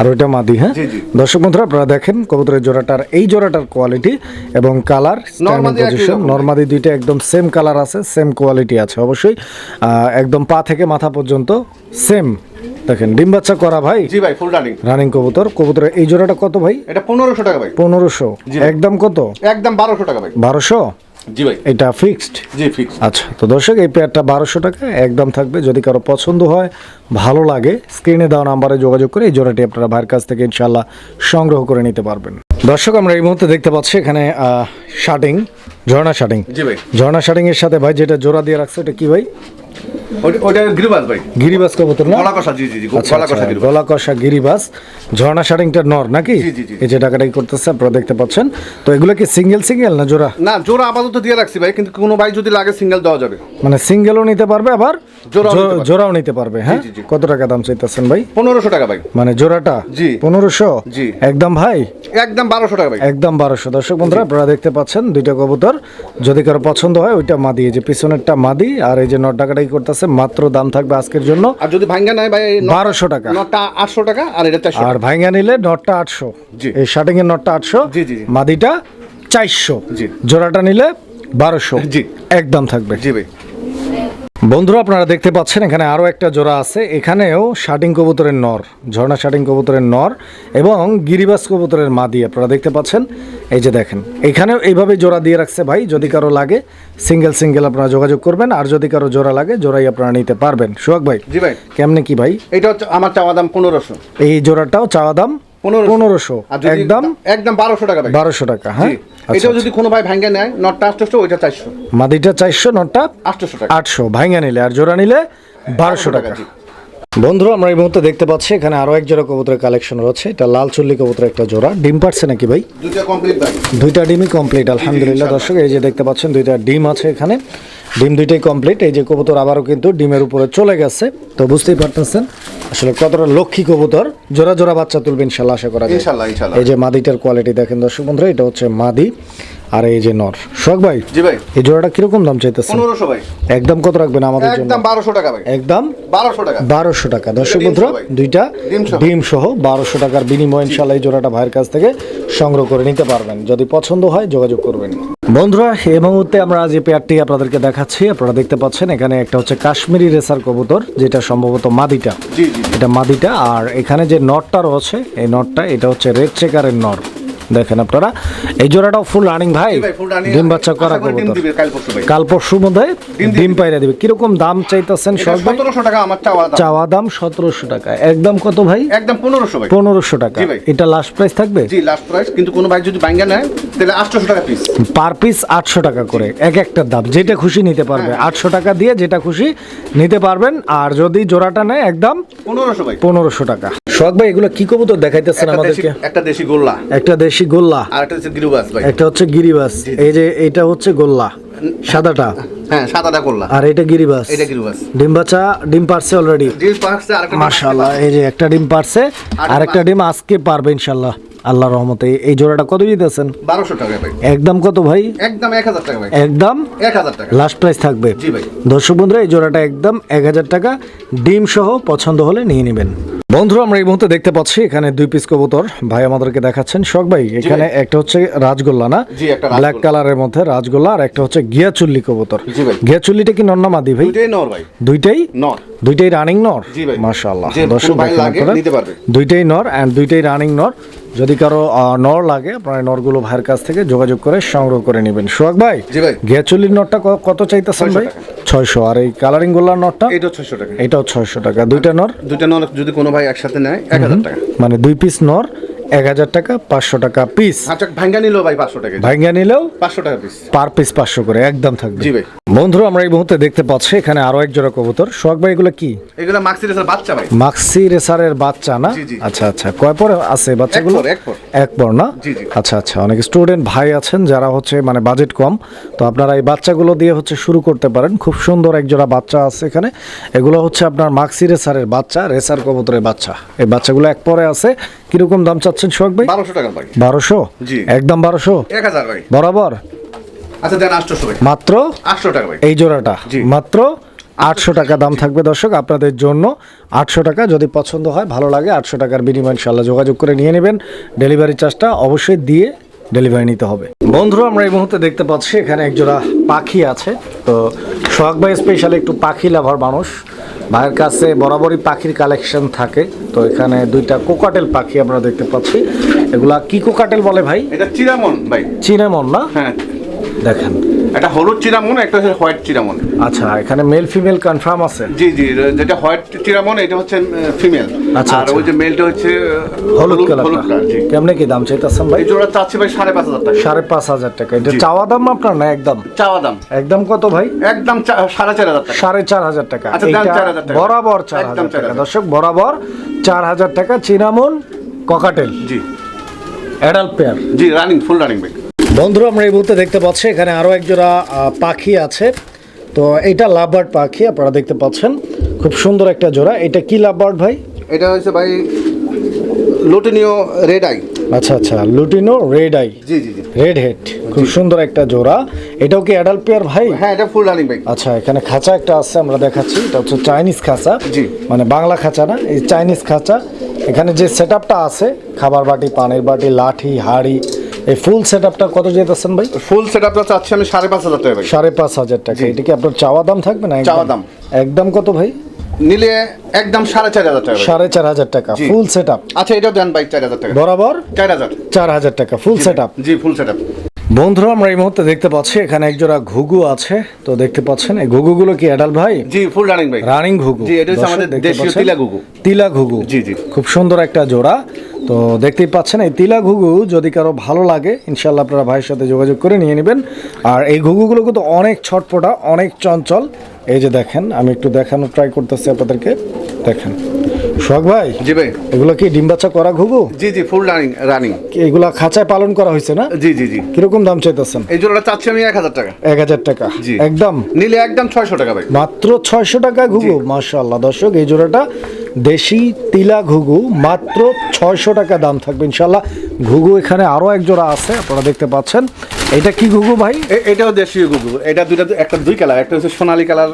আর ওইটা মাদি হ্যাঁ। দর্শক বন্ধুরা আপনারা দেখেন কবুতরের জোড়াটার এই জোড়াটার কোয়ালিটি এবং কালার নরমাদি পজিশন। নর্মাদি দুইটা একদম সেম কালার আছে সেম কোয়ালিটি আছে অবশ্যই। একদম পা থেকে মাথা পর্যন্ত সেম দেখেন ডিম বাচ্চা করা ভাই? জি ভাই ফুল রানিং রানিং কবুতর। কবুতরের এই জোড়াটা কত ভাই? এটা পনেরোশো টাকা ভাই। পনেরোশো। একদম কত? একদম বারোশো টাকা ভাই। বারোশো? জি ভাই। এটা ফিক্সড জি ফিক্সড আচ্ছা তো দর্শক এই পেয়ারটা বারোশো টাকা একদম থাকবে। যদি কারও পছন্দ হয় ভালো লাগে স্ক্রিনে দেওয়া নাম্বারে যোগাযোগ করে এই জোড়াটি আপনারা ভাইয়ের কাছ থেকে ইনশাল্লাহ সংগ্রহ করে নিতে পারবেন। দর্শক আমরা এই মুহূর্তে দেখতে পাচ্ছি এখানে শার্টিং ঝর্ণা শার্টিং জি ভাই। ঝর্ণা শার্টিং এর সাথে ভাই যেটা জোড়া দিয়ে রাখছে এটা কি ভাই? ভাই। গিরিবাস কবুতর না? জি জি জি গিরিবাস। ঝর্ণা নর নাকি। এই যে করতেছে আপনারা দেখতে পাচ্ছেন। তো এগুলো কি সিঙ্গেল সিঙ্গেল না জোড়া? না জোড়া আপাতত দিয়ে রাখছি ভাই কিন্তু কোনো ভাই যদি লাগে সিঙ্গেল দেওয়া যাবে। মানে সিঙ্গেলও নিতে পারবে আবার? জোড়াও নিতে পারবে। জোড়াও নিতে পারবে হ্যাঁ? জি, জি। কত টাকা দাম চাইতেছেন ভাই? পনেরোশো টাকা ভাই। মানে জোড়াটা? জি। পনেরোশো? জি। একদম ভাই? একদম বারোশো টাকা ভাই। একদম বারোশো। দর্শক বন্ধুরা আপনারা দেখতে পাচ্ছেন দুইটা কবুতর। যদি কারও পছন্দ হয় ওইটা মাদি এই যে পিছনেরটা মাদি আর এই যে টাকাটাই করতেছে মাত্র দাম থাকবে আজকের জন্য আর যদি ভাঙ্গা নাই ভাই বারোশো টাকা নটা আটশো টাকা আর এটা চারশো আর ভাঙ্গা নিলে নটটা আটশো জি। এই শার্টিং এর নটটা আটশো জি, জি, জি। মাদিটা চারশো জি। জোড়াটা নিলে বারোশো জি। একদম থাকবে জি ভাই বন্ধুরা আপনারা দেখতে পাচ্ছেন এখানে আরও একটা জোড়া আছে। এখানেও শাটিং কবুতরের নর ঝর্ণা শাটিং কবুতরের নর এবং গিরিবাস কবুতরের মাদি আপনারা দেখতে পাচ্ছেন। এই যে দেখেন এখানেও এইভাবে জোড়া দিয়ে রাখছে ভাই যদি কারও লাগে সিঙ্গেল সিঙ্গেল আপনারা যোগাযোগ করবেন আর যদি কারও জোড়া লাগে জোড়াই আপনারা নিতে পারবেন। সোহাগ ভাই জি ভাই। কেমনে কি ভাই? এটা হচ্ছে আমার চাওয়া দাম পনেরোশো। এই জোড়াটাও চাওয়া দাম পনেরোশো। একদম? একদম বারোশো টাকা বারোশো টাকা হ্যাঁ? আচ্ছা, এটাও যদি কোনো ভাই ভাঙ্গা নেয় নটটা আটশো ওইটা চারশো। মাদিটা চারশো নটটা আটশোশো টাকা। আটশো। ভাইঙ্গা নিলে আর জোড়া নিলে বারোশো টাকা। বন্ধুরা আমরা এই মুহূর্তে দেখতে পাচ্ছি এখানে আরও এক জোড়া কবুতরের কালেকশন রয়েছে। এটা লাল চুল্লি কবুতরের একটা জোড়া। ডিম পারছে নাকি ভাই? দুইটা কমপ্লিট দুইটা ডিমই কমপ্লিট আলহামদুলিল্লাহ দর্শক এই যে দেখতে পাচ্ছেন দুইটা ডিম আছে এখানে। ডিম দুইটাই কমপ্লিট এই যে কবুতর আবারও কিন্তু ডিমের উপরে চলে গেছে। তো বুঝতেই পারতেছেন আসলে কতটা লক্ষ্মী কবুতর। জোড়া জোড়া বাচ্চা তুলবে ইনশাল্লাহ আশা করা যায়। এই যে মাদিটার কোয়ালিটি দেখেন দর্শক বন্ধুরা এটা হচ্ছে মাদি। আর এই যে নর। শখ ভাই জি ভাই। এই জোড়াটা কীরকম দাম চাইতেছেন? পনেরোশো ভাই। একদম কত রাখবেন আমাদের জন্য? একদম বারোশো টাকা ভাই। একদম? বারোশো টাকা। বারোশো টাকা। দর্শক বন্ধুরা দুইটা ডিম সহ। ডিম সহ বারোশো টাকার বিনিময়ে ইনশাল্লাহ এই জোড়াটা ভাইয়ের কাছ থেকে সংগ্রহ করে নিতে পারবেন। যদি পছন্দ হয় যোগাযোগ করবেন। বন্ধুরা এই মুহূর্তে আমরা যে পেয়ারটি আপনাদেরকে দেখাচ্ছি। আপনারা দেখতে পাচ্ছেন এখানে একটা হচ্ছে কাশ্মীরি রেসার কবুতর যেটা সম্ভবত মাদিটা। জি জি জি। এটা মাদিটা আর এখানে যে নটটা রয়েছে এই নটটা এটা হচ্ছে রেড চেকারের নর। দেখেন আপনারা। এই জোড়াটাও ফুল রানিং ভাই। ডিম বাচ্চা করা কবুতর। কাল পরশুর মধ্যে ডিম। পাইরা দিবে। কীরকম দাম চাইতেছেন এটা সব ভাই? 1700 টাকা আমার চাওয়া দাম। চাওয়া দাম সতেরোশো টাকা। একদম কত ভাই? একদম 1500 ভাই। পনেরোশো টাকা। এটা লাস্ট প্রাইস থাকবে? জি লাস্ট প্রাইস কিন্তু কোনো ভাই যদি বাইঙ্গা নেয় তাহলে 800 টাকা পিস পার পিস আটশো টাকা করে। এক একটার দাম। যেটা খুশি নিতে পারবে। হ্যাঁ। আটশো টাকা দিয়ে যেটা খুশি নিতে পারবেন। আর যদি জোড়াটা নেয় একদম 1500 ভাই। পনেরোশো টাকা। সোহাগ ভাই এগুলো কি কবুতর দেখাইতেছেন একটা আমাদেরকে? একটা দেশি গোল্লা। একটা দেশি গোল্লা। আর একটা হচ্ছে গিরুবাস ভাই। একটা হচ্ছে গিরিবাস। এই যে এটা হচ্ছে গোল্লা। সাদাটা? হ্যাঁ সাদাটা গোল্লা। আর এটা গিরিবাস। এটা গিরুবাস। ডিম বাচ্চা ডিম পারছে অলরেডি ডিল পার্কসে আরেকটা মাশাআল্লাহ এই যে একটা ডিম পারছে আর একটা ডিম আজকে পারবে ইনশাল্লাহ আল্লাহর রহমতে। এই জোড়াটা কত দিতেছেন? 1200 টাকা ভাই। একদম কত ভাই? একদম 1000 টাকা ভাই। একদম? 1000 টাকা। লাস্ট প্রাইস থাকবে। জি ভাই। দর্শক বন্ধুরা এই জোড়াটা একদম এক হাজার টাকা। ডিম সহ পছন্দ হলে নিয়ে নেবেন। বন্ধুরা আমরা এই মুহূর্তে দেখতে পাচ্ছি এখানে দুই পিস কবুতর। ভাই আমাদেরকে দেখাচ্ছেন শখ ভাই এখানে একটা হচ্ছে রাজগোল্লা না। ব্ল্যাক কালারের মধ্যে রাজগোল্লা আর একটা হচ্ছে গিয়াচুল্লি কবুতর। জি ভাই। গিয়াচুল্লিটা কি নন্না মাদি ভাই? দুইটাই নর ভাই। দুইটাই? নর। দুইটাই রানিং নর। মাশাআল্লাহ। দর্শক। দুইটাই নর এন্ড দুইটাই রানিং নর। যদি কারও নর লাগে আপনারা নরগুলো ভাইয়ের কাছ থেকে যোগাযোগ করে সংগ্রহ করে নেবেন। সোহাগ ভাই জি ভাই। গিয়াচুল্লির নটটা কত চাইতেছেন ভাই? ছয়শো। আর এই কালারিং গোল্লার নটটা এটা 600 টাকা। এটাও ছয়শো টাকা। দুইটা নর? দুইটা নর যদি কোনো ভাই একসাথে নেয় 1000 টাকা। মানে দুই পিস নর এক হাজার টাকা পাঁচশো টাকা পিস আচ্ছা ভাঙ্গা নিলো ভাই 500 টাকা। ভাঙ্গা নিলেও 500 টাকা পিস পার পিস পাঁচশো করে একদম থাকবে। জি ভাই। বন্ধুরা আমরা এই মুহূর্তে দেখতে পাচ্ছি এখানে আরও এক জোড়া কবুতর। সোহাগ ভাই এগুলো কি? এগুলো মাক্সি রেসার বাচ্চা ভাই। মাক্সি রেসারের বাচ্চা না। আচ্ছা আচ্ছা। কয় পরে আছে বাচ্চাগুলো? এক পর, এক পর। না। আচ্ছা আচ্ছা। অনেক স্টুডেন্ট ভাই আছেন যারা হচ্ছে মানে বাজেট কম। তো আপনারা এই বাচ্চাগুলো দিয়ে হচ্ছে শুরু করতে পারেন। খুব সুন্দর এক জোড়া বাচ্চা আছে এখানে। এগুলো হচ্ছে আপনার মাক্সি রেসারের বাচ্চা রেসার কবুতরের বাচ্চা। এই বাচ্চাগুলো এক পরে আছে। কীরকম দাম চাচ্ছেন সোহাগ ভাই? বারোশো টাকা ভাই বারোশো? জি। একদম বারোশো? 1000 ভাই বরাবর? আচ্ছা দেন 800 ভাই মাত্র? 800 টাকা ভাই এই জোড়াটা। মাত্র? আটশো টাকা দাম থাকবে দর্শক আপনাদের জন্য আটশো টাকা। যদি পছন্দ হয় ভালো লাগে আটশো টাকার বিনিময় ইনশাল্লাহ যোগাযোগ করে নিয়ে নেবেন। ডেলিভারি চার্জটা অবশ্যই দিয়ে ডেলিভারি নিতে হবে। বন্ধুরা আমরা এই মুহূর্তে দেখতে পাচ্ছি এখানে একজোড়া পাখি আছে। তো সোহাগ ভাই স্পেশালি একটু পাখি লাভার মানুষ। ভাইয়ের কাছে বরাবরই পাখির কালেকশন থাকে। তো এখানে দুইটা কোকাটেল পাখি আমরা দেখতে পাচ্ছি। এগুলা কি কোকাটেল বলে ভাই? এটা চিরামন ভাই। চিনামন না? হ্যাঁ। দেখেন। এটা হলুদ চিরামন একটা হচ্ছে হোয়াইট চিরামন। আচ্ছা এখানে মেল ফিমেল কনফার্ম আছে? জি জি যেটা হোয়াইট চিরামন এটা হচ্ছে ফিমেল আচ্ছা, আর আচ্ছা। ওই যে মেলটা হচ্ছে হলুদ কালার জি। কেমনে কি দাম চাইতেছেন ভাই? এই জোড়া চাচ্ছি ভাই সাড়ে পাঁচ হাজার টাকা। সাড়ে পাঁচ হাজার টাকা। এটা চাওয়া দাম আপনার না একদম? চাওয়া দাম। একদম কত ভাই? একদম সাড়ে চার হাজার টাকা। সাড়ে চার হাজার টাকা। আচ্ছা, দেন এইটা 4,000 টাকা। বরাবর চার একদম হাজার টাকা। দর্শক বরাবর চার হাজার টাকা চিনামন ককাটেল জি। অ্যাডাল্ট পেয়ার জি রানিং ফুল রানিং ভাই বন্ধুরা আমরা এই মুহূর্তে দেখতে পাচ্ছি এখানে আরও এক জোড়া পাখি আছে। তো এটা লাভবার্ড পাখি আপনারা দেখতে পাচ্ছেন। খুব সুন্দর একটা জোড়া। এটা কি লাভবার্ড ভাই? এটা হচ্ছে ভাই লোটেনীয় রেড আই। আচ্ছা আচ্ছা লুটিনো রেড আই। জি জি জি। রেড হেড খুব সুন্দর একটা জোড়া। এটাও কি অ্যাডাল্ট পেয়ার ভাই? হ্যাঁ এটা ফুল রানিং ভাই। আচ্ছা এখানে খাঁচা একটা আছে আমরা দেখাচ্ছি। এটা হচ্ছে চাইনিজ খাঁচা। জি। মানে বাংলা খাঁচা না এই চাইনিজ খাঁচা। এখানে যে সেট আছে খাবার বাটি পানির বাটি লাঠি হাড়ি এই ফুল সেট আপটা কত যেতেছেন ভাই? ফুল সেট আপটা চাচ্ছি আমি সাড়ে পাঁচ হাজার টাকা ভাই। সাড়ে পাঁচ হাজার টাকা। এটা কি আপনার চাওয়া দাম থাকবে না চাওয়া দাম। একদম কত ভাই? নিলে একদম সাড়ে চার হাজার টাকা। সাড়ে চার হাজার টাকা। ফুল সেট আপ আচ্ছা এটাও দেন ভাই চার হাজার টাকা। বরাবর? চার হাজার। চার হাজার টাকা। ফুল সেট আপ জি ফুল সেট আপ বন্ধুরা আমরা এই মুহূর্তে দেখতে পাচ্ছি এখানে একজোড়া ঘুঘু আছে। তো দেখতে পাচ্ছেন এই ঘুঘুগুলো কি অ্যাডাল্ট ভাই? জি ফুল রানিং ভাই। রানিং ঘুঘু। জি, এটা হচ্ছে আমাদের দেশীয় তিলা ঘুঘু। তিলা ঘুঘু। জি, জি। খুব সুন্দর একটা জোড়া। তো দেখতেই পাচ্ছেন, এই তিলা ঘুঘু যদি কারও ভালো লাগে ইনশাল্লাহ আপনারা ভাইয়ের সাথে যোগাযোগ করে নিয়ে নেবেন। আর এই ঘুঘুগুলো কিন্তু অনেক ছটপটা, অনেক চঞ্চল। এই যে দেখেন, আমি একটু দেখানোর ট্রাই করতেছি আপনাদেরকে। দেখেন। সোহাগ ভাই? জি ভাই। এগুলো কি ডিম বাচ্চা করা ঘুঘু? জি জি ফুল রানিং রানিং। এগুলা খাঁচায় পালন করা হয়েছে না? জি জি জি। কীরকম দাম চাইতেছেন? এই জোড়াটা চাচ্ছি আমি এক হাজার টাকা। এক হাজার টাকা। জি। একদম? নিলে একদম ছয়শো টাকা ভাই। মাত্র ছয়শো টাকা ঘুঘু? মাশাল্লাহ দর্শক এই জোড়াটা দেশি তিলা ঘুঘু মাত্র ছয়শো টাকা দাম থাকবে ইনশাল্লাহ ঘুঘু এখানে আরও এক জোড়া আছে আপনারা দেখতে পাচ্ছেন। এটা কি ঘুঘু ভাই? এটাও দেশীয় ঘুঘু। এটা দুইটা একটা দুই কালার একটা হচ্ছে সোনালী কালার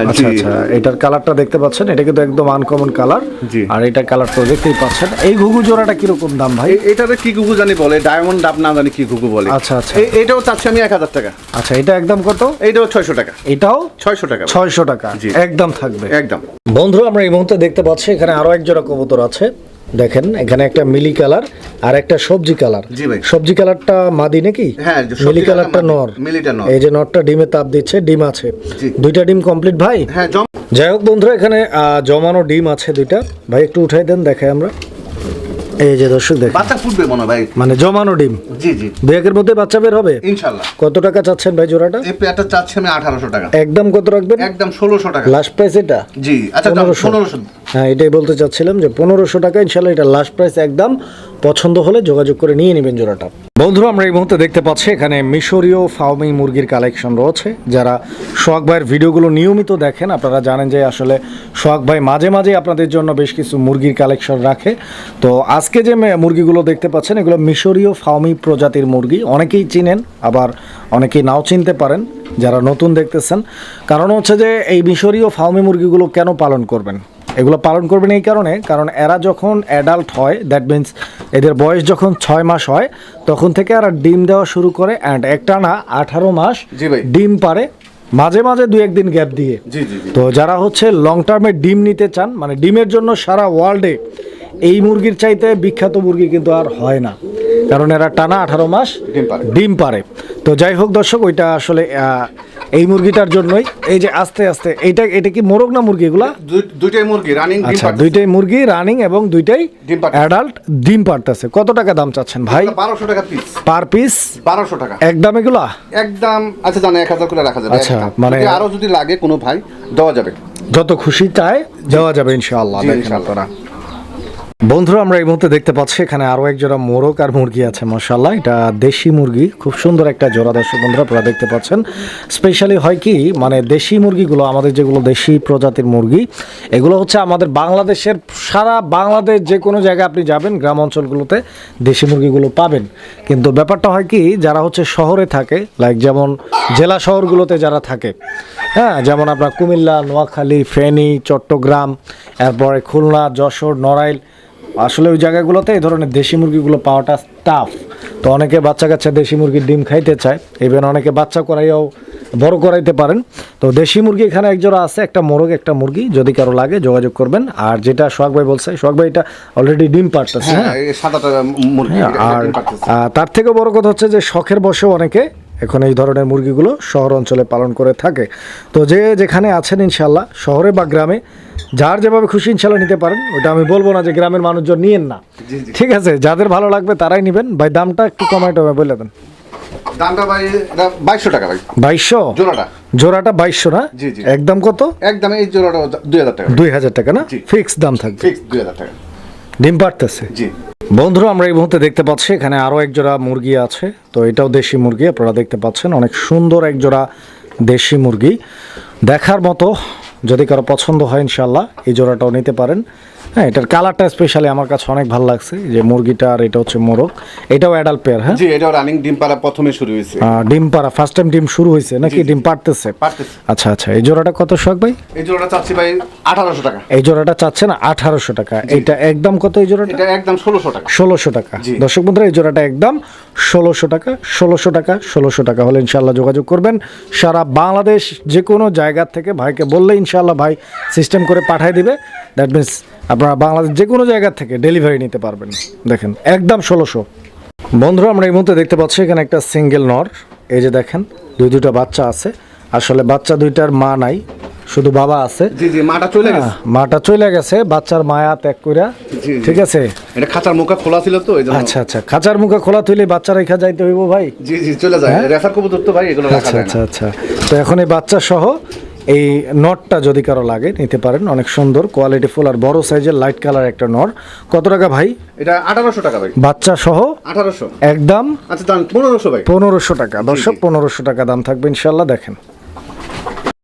আচ্ছা আচ্ছা এটার কালারটা দেখতে পাচ্ছেন? এটা কিন্তু একদম আনকমন কালার। আর এটা কালার তো দেখতেই পাচ্ছেন। এই ঘুঘু জোড়াটা কীরকম দাম ভাই? এটাতে কি ঘুঘু জানি বলে ডায়মন্ড ডাব না জানি কি ঘুঘু বলে। আচ্ছা, আচ্ছা। এটাও চাচ্ছি আমি এক হাজার টাকা। আচ্ছা এটা একদম কত? এইটাও ছয়শো টাকা। এটাও? ছয়শো টাকা ছয়শো টাকা। একদম থাকবে। একদম। বন্ধু আমরা এই মুহূর্তে দেখতে পাচ্ছি এখানে আরও এক জোড়া কবুতর আছে। দেখেন এখানে একটা মিলি কালার আর একটা সবজি কালার। সবজি কালারটা মাদি নাকি? হ্যাঁ, মিলি কালারটা নর। এই যে নরটা ডিমে তাপ দিচ্ছে ডিম আছে। দুইটা ডিম কমপ্লিট ভাই? হ্যাঁ, যাই হোক বন্ধুরা এখানে জমানো ডিম আছে দুইটা। ভাই একটু উঠাই দেন দেখে আমরা। এই যে দর্শক দেখেন। বাচ্চা ফুটবে মনে ভাই। মানে জমানো ডিম। জি জি। দুই মধ্যে বাচ্চা বের হবে? ইনশাআল্লাহ কত টাকা চাচ্ছেন ভাই জোড়াটা? এই পেয়ারটা চাচ্ছি আমি 1800 টাকা। একদম কত রাখবেন? একদম 1600 টাকা। লাস্ট প্রাইস এটা? জি আচ্ছা 1500 হ্যাঁ এটাই বলতে চাচ্ছিলাম যে পনেরোশো টাকা, ইনশাল্লাহ এটা লাস্ট প্রাইস একদম পছন্দ হলে যোগাযোগ করে নিয়ে নেবেন জোড়াটা। বন্ধুরা, আমরা এই মুহূর্তে দেখতে পাচ্ছি এখানে মিশরীয় ফার্মি মুরগির কালেকশন রয়েছে। যারা সোহাগ ভাইয়ের ভিডিওগুলো নিয়মিত দেখেন, আপনারা জানেন যে আসলে সোহাগ ভাই মাঝে মাঝে আপনাদের জন্য বেশ কিছু মুরগির কালেকশন রাখে। তো আজকে যে মুরগিগুলো দেখতে পাচ্ছেন, এগুলো মিশরীয় ফার্মি প্রজাতির মুরগি। অনেকেই চিনেন, আবার অনেকেই নাও চিনতে পারেন, যারা নতুন দেখতেছেন। কারণ হচ্ছে যে এই মিশরীয় ফার্মি মুরগিগুলো কেন পালন করবেন? এগুলো পালন করবেন এই কারণে কারণ এরা যখন অ্যাডাল্ট হয় দ্যাট মিন্স এদের বয়স যখন ছয় মাস হয় তখন থেকে এরা ডিম দেওয়া শুরু করে অ্যান্ড একটানা আঠারো মাস ডিম পারে মাঝে মাঝে দু একদিন গ্যাপ দিয়ে। তো যারা হচ্ছে লং টার্মে ডিম নিতে চান মানে ডিমের জন্য সারা ওয়ার্ল্ডে এই মুরগির চাইতে বিখ্যাত মুরগি কিন্তু আর হয় না। কারণ এরা টানা আঠারো মাস ডিম পারে। তো যাই হোক দর্শক ওইটা আসলে এই মুরগিটার জন্যই এই যে আস্তে আস্তে এইটা এটা কি মোরগ না মুরগি এগুলা? দুইটাই মুরগি রানিং আচ্ছা দুইটাই মুরগি রানিং এবং দুইটাই। অ্যাডাল্ট ডিম পারতেছে কত টাকা দাম চাচ্ছেন ভাই? বারোশো টাকা পিস পার পিস বারোশো টাকা। একদম এগুলা? একদম আচ্ছা জানো এক হাজার করে রাখা যাবে আচ্ছা, মানে- আরও যদি লাগে কোনো ভাই দেওয়া যাবে। যত খুশি চায় দেওয়া যাবে ইনশাআল্লাহ ইনশাআল্লাহ। বন্ধুরা, আমরা এই মুহূর্তে দেখতে পাচ্ছি এখানে আরও এক জোড়া মোরগ আর মুরগি আছে মশাল্লাহ এটা দেশি মুরগি, খুব সুন্দর একটা জোড়া দর্শক বন্ধুরা, আপনারা দেখতে পাচ্ছেন। স্পেশালি হয় কি মানে দেশি মুরগিগুলো, আমাদের যেগুলো দেশি প্রজাতির মুরগি, এগুলো হচ্ছে আমাদের বাংলাদেশের সারা বাংলাদেশ যে কোনো জায়গায় আপনি যাবেন, গ্রাম অঞ্চলগুলোতে দেশি মুরগিগুলো পাবেন। কিন্তু ব্যাপারটা হয় কি, যারা হচ্ছে শহরে থাকে লাইক যেমন জেলা শহরগুলোতে যারা থাকে হ্যাঁ যেমন আপনার কুমিল্লা, নোয়াখালী, ফেনী, চট্টগ্রাম, এরপরে খুলনা, যশোর, নড়াইল আসলে ওই জায়গাগুলোতে এই ধরনের দেশি মুরগিগুলো পাওয়াটা টাফ তো অনেকে বাচ্চা কাচ্চা দেশি মুরগির ডিম খাইতে চায়। ইভেন অনেকে বাচ্চা করাইয়াও বড় করাইতে পারেন। তো দেশি মুরগি এখানে একজোড়া আছে একটা মোরগ একটা মুরগি। যদি কারও লাগে যোগাযোগ করবেন। আর যেটা সোহাগ ভাই বলছে সোহাগ ভাই এটা অলরেডি ডিম পারতেছে হ্যাঁ হ্যাঁ? হ্যাঁ, আর তার থেকেও বড় কথা হচ্ছে যে শখের বসেও অনেকে এখন এই ধরনের মুরগিগুলো শহর অঞ্চলে পালন করে থাকে। তো যে যেখানে আছেন ইনশাল্লাহ শহরে বা গ্রামে যার যেভাবে খুশি ইনশাল্লাহ নিতে পারেন। ওটা আমি বলব না যে গ্রামের মানুষজন নিয়েন না। ঠিক আছে যাদের ভালো লাগবে তারাই নেবেন। ভাই দামটা একটু কমাই টমে বলে দেন। দামটা ভাই বাইশশো টাকা ভাই। বাইশশো? জোড়াটা। জোড়াটা বাইশশো না। একদম কত? একদম এই জোড়াটা দুই হাজার টাকা। দুই হাজার টাকা না। ফিক্স দাম থাকবে। ফিক্স দুই হাজার টাকা। ডিম পারতেছে। জি। বন্ধুরা আমরা এই মুহূর্তে দেখতে পাচ্ছি এখানে আরও এক জোড়া মুরগি আছে। তো এটাও দেশি মুরগি আপনারা দেখতে পাচ্ছেন অনেক সুন্দর এক জোড়া দেশি মুরগি। দেখার মতো যদি কারও পছন্দ হয় ইনশাল্লাহ এই জোড়াটাও নিতে পারেন। হ্যাঁ এটার কালারটা স্পেশালি আমার কাছে অনেক ভালো লাগছে। যে মুরগিটা আর এটা হচ্ছে মোরগ। এটাও অ্যাডাল্ট পেয়ার হ্যাঁ? জি এটাও রানিং ডিম পাড়া প্রথমে শুরু হয়েছে। ডিম পাড়া ফার্স্ট টাইম ডিম শুরু হয়েছে নাকি? ডিম পারতেছে পারতেছে। আচ্ছা আচ্ছা এই জোড়াটা কত শখ ভাই? এই জোড়াটা চাচ্ছি ভাই আঠারোশো টাকা। এই জোড়াটা চাচ্ছেন আঠারোশো টাকা। এইটা একদম কত এই জোড়াটা? এটা একদম ষোলোশো টাকা। ষোলোশো টাকা। দর্শক বন্ধুরা এই জোড়াটা একদম ষোলোশো টাকা ষোলোশো টাকা ষোলোশো টাকা হলে ইনশাল্লাহ যোগাযোগ করবেন। সারা বাংলাদেশ যে কোনো জায়গা থেকে ভাইকে বললে ইনশাআল্লাহ ভাই সিস্টেম করে পাঠিয়ে দিবে। দ্যাট মিন্স আপনারা বাংলাদেশ যে কোনো জায়গা থেকে ডেলিভারি নিতে পারবেন। দেখেন একদম ষোলোশো। বন্ধুরা আমরা এই মুহূর্তে দেখতে পাচ্ছি এখানে একটা সিঙ্গেল নর এই যে দেখেন দুই দুইটা বাচ্চা আছে। আসলে বাচ্চা দুইটার মা নাই শুধু বাবা আছে। জি জি মাটা চলে গেছে। হ্যাঁ, মাটা চলে গেছে বাচ্চার মায়া ত্যাগ কইরা। জি। ঠিক আছে? এটা খাঁচার মুখা খোলা ছিল তো আচ্ছা আচ্ছা খাঁচার মুখে খোলা তুলে বাচ্চা রেখা যাইতে হইব ভাই? জি জি চলে যায়। রেফার কবুতর তো ভাই এগুলো আচ্ছা আচ্ছা আচ্ছা। তো এখন এই বাচ্চা সহ এই নটটা যদি কারও লাগে নিতে পারেন। অনেক সুন্দর কোয়ালিটি ফুল আর বড় সাইজের লাইট কালার একটা নট। কত টাকা ভাই? এটা আঠারোশো টাকা ভাই। বাচ্চা সহ? আঠারোশো। একদম? আচ্ছা দাম পনেরোশো ভাই। পনেরোশো টাকা। দর্শক পনেরোশো টাকা দাম থাকবে ইনশাল্লাহ দেখেন।